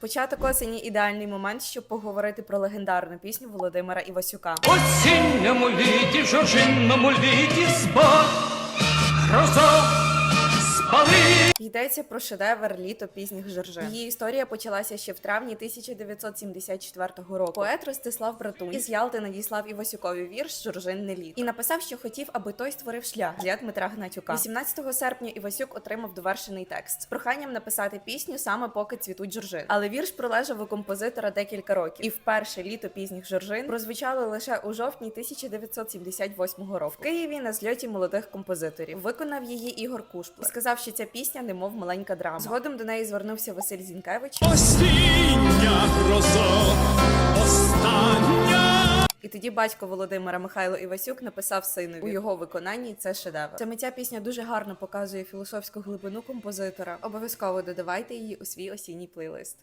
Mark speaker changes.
Speaker 1: Початок осені ідеальний момент, щоб поговорити про легендарну пісню Володимира Івасюка.
Speaker 2: осінньому літі, жожинному літі грозо спали.
Speaker 1: Йдеться про шедевр літо пізніх жоржин. Її історія почалася ще в травні 1974 року. Поет Ростислав Братун із Ялти надіслав Івасюкові вірш Жоржинне літо і написав, що хотів, аби той створив шлях для Дмитра Гнатюка. 18 серпня Івасюк отримав довершений текст з проханням написати пісню саме поки цвітуть жоржин. Але вірш пролежав у композитора декілька років, і вперше літо пізніх жоржин прозвучало лише у жовтні 1978 року. В Києві на зльоті молодих композиторів виконав її Ігор Кушпла. Сказав, що ця пісня немов маленька драма. Згодом до неї звернувся Василь Зінкевич.
Speaker 2: Осіння грозо, остання.
Speaker 1: І тоді батько Володимира Михайло Івасюк написав синові у його виконанні. Це шедевр. Саме ця пісня дуже гарно показує філософську глибину композитора. Обов'язково додавайте її у свій осінній плейлист.